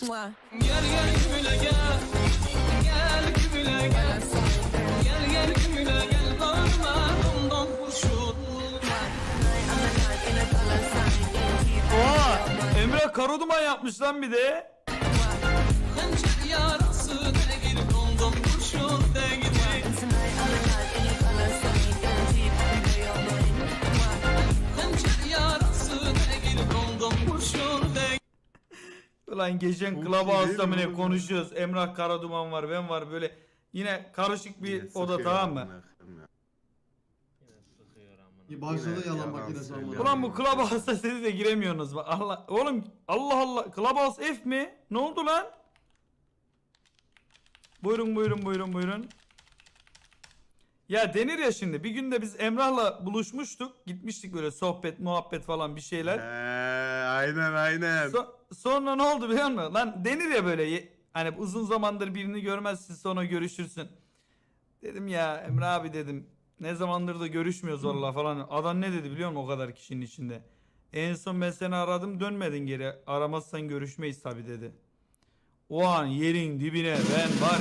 Gel gel gümüle gel Gel gümüle gel Gel gel gümüle gel Bağırma dom dom kurşun Oha! Emre Karaduman yapmış lan bir de. Hançer yarası Ulan geçen Clubhouse'da mı ne konuşuyoruz. Emrah Karaduman var ben var böyle. Yine karışık bir oda tamam mı? Başladı yalan yalan makinesi amına. Ulan bu Clubhouse'da siz de giremiyorsunuz. Bak Allah oğlum Allah Allah Clubhouse F mi? Ne oldu lan? Buyurun buyurun buyurun buyurun. Ya denir ya şimdi bir günde biz Emrah'la buluşmuştuk. Gitmiştik böyle sohbet muhabbet falan bir şeyler. He, aynen aynen. So- sonra ne oldu biliyor musun? Lan denir ya böyle hani uzun zamandır birini görmezsin sonra görüşürsün. Dedim ya Emre abi dedim ne zamandır da görüşmüyoruz valla falan. Adam ne dedi biliyor musun o kadar kişinin içinde? En son ben seni aradım dönmedin geri. Aramazsan görüşmeyiz tabi dedi. O an yerin dibine ben var.